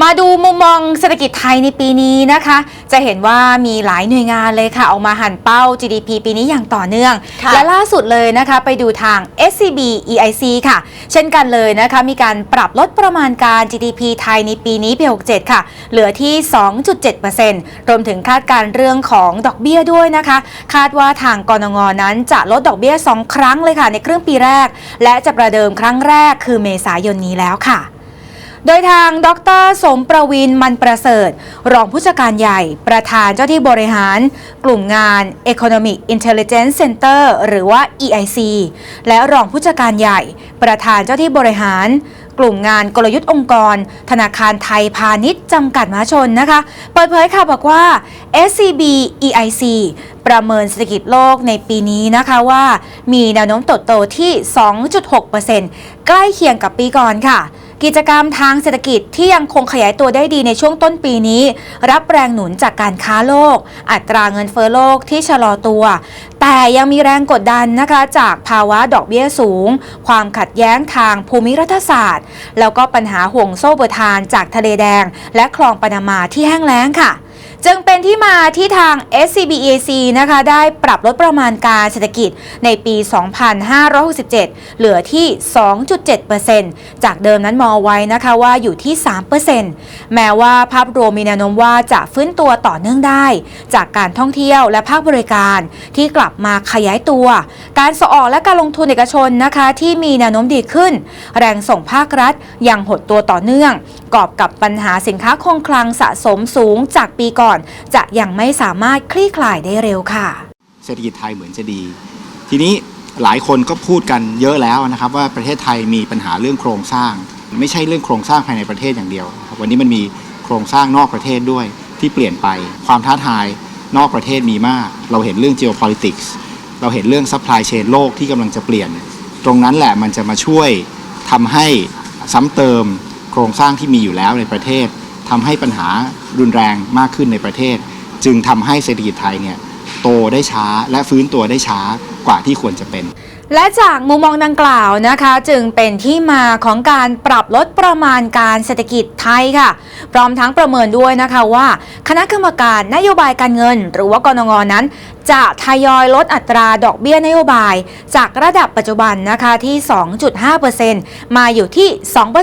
มาดูมุมมองเศรษฐกิจไทยในปีนี้นะคะ จะเห็นว่ามีหลายหน่วยงานเลยค่ะ ออกมาหันเป้า GDP ปีนี้อย่างต่อเนื่องค่ะและล่าสุดเลยนะคะ ไปดูทาง SCB EIC ค่ะ เช่นกันเลยนะคะ มีการปรับลดประมาณการ GDP ไทยในปีนี้ปี 67 ค่ะ เหลือที่ 2.7%รวมถึงคาดการณ์เรื่องของดอกเบี้ยด้วยนะคะ คาดว่าทางกรงงนั้นจะลดดอกเบี้ย 2 ครั้งเลยค่ะ ในครึ่งปีแรก และจะประเดิมครั้งแรกคือเมษายนนี้แล้วค่ะ โดยทางดร สมประวินมันประเสริฐ รองผู้จัดการใหญ่ ประธานเจ้าที่บริหาร กลุ่มงาน Economic Intelligence Center หรือว่า EIC และรองผู้จัดการใหญ่ ประธานเจ้าที่บริหาร กลุ่มงานกลยุทธ์องค์กร ธนาคารไทยพาณิชย์จำกัดมหาชนนะคะ เปิดเผยค่ะบอกว่า SCB EIC ประเมินเศรษฐกิจโลกในปีนี้นะคะว่า มีแนวโน้มเติบโตที่ 2.6%ใกล้เคียงกับปีก่อนค่ะ กิจกรรมทางเศรษฐกิจที่ยังคงขยายตัวได้ดีในช่วงต้นปีนี้ รับแรงหนุนจากการค้าโลก อัตราเงินเฟ้อโลกที่ชะลอตัว แต่ยังมีแรงกดดันนะคะจากภาวะดอกเบี้ยสูง ความขัดแย้งทางภูมิรัฐศาสตร์ แล้วก็ปัญหาห่วงโซ่เบอร์ทานจากทะเลแดง และคลองปานามาที่แห้งแล้งค่ะ จึงเป็นที่มาที่ทาง SCBAC นะคะได้ปรับลดประมาณการเศรษฐกิจในปี 2567 เหลือที่ 2.7%จากเดิมนั้นมองไว้นะคะว่าอยู่ที่ 3%แม้ว่าภาพรวมมีแนวโน้มว่าจะฟื้นตัวต่อเนื่องได้ จากการท่องเที่ยวและภาคบริการที่กลับมาขยายตัว การส่งออกและการลงทุนเอกชนนะคะที่มีแนวโน้มดีขึ้น แรงส่งภาครัฐยังหดตัวต่อเนื่อง กอบกับปัญหาสินค้าคงคลังสะสมสูงจากปีก่อน จะยังไม่สามารถคลี่คลายได้เร็วค่ะ เศรษฐกิจไทยเหมือนจะดี ทีนี้หลายคนก็พูดกันเยอะแล้วนะครับ ว่าประเทศไทยมีปัญหาเรื่องโครงสร้าง ไม่ใช่เรื่องโครงสร้างภายในประเทศอย่างเดียว วันนี้มันมีโครงสร้างนอกประเทศด้วยที่เปลี่ยนไป ความท้าทายนอกประเทศมีมาก เราเห็นเรื่อง geopolitics เราเห็นเรื่อง supply chain โลกที่กำลังจะเปลี่ยน ตรงนั้นแหละมันจะมาช่วยทำให้ซ้ำเติม โครงสร้างที่มีอยู่แล้วในประเทศทำให้ปัญหารุนแรงมากขึ้นในประเทศ จึงทำให้เศรษฐกิจไทยเนี่ยโตได้ช้าและฟื้นตัวได้ช้า กว่าที่ควรจะเป็น และจากมุมมองดังกล่าวนะคะ จึงเป็นที่มาของการปรับลดประมาณการเศรษฐกิจไทยค่ะ พร้อมทั้งประเมินด้วยนะคะว่า คณะกรรมการนโยบายการเงิน หรือว่ากรงงนั้น จะทยอยลดอัตราดอกเบี้ยนโยบาย จากระดับปัจจุบันนะคะที่ 2.5%มาอยู่ที่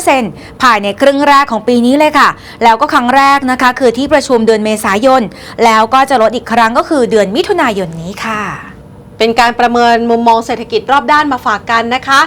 2%ภายในครึ่งแรกของปีนี้เลยค่ะ แล้วก็ครั้งแรกนะคะคือที่ประชุมเดือนเมษายน แล้วก็จะลดอีกครั้งก็คือเดือนมิถุนายนนี้ค่ะ เป็นการประเมินมุมมองเศรษฐกิจรอบด้านมาฝากกันนะคะ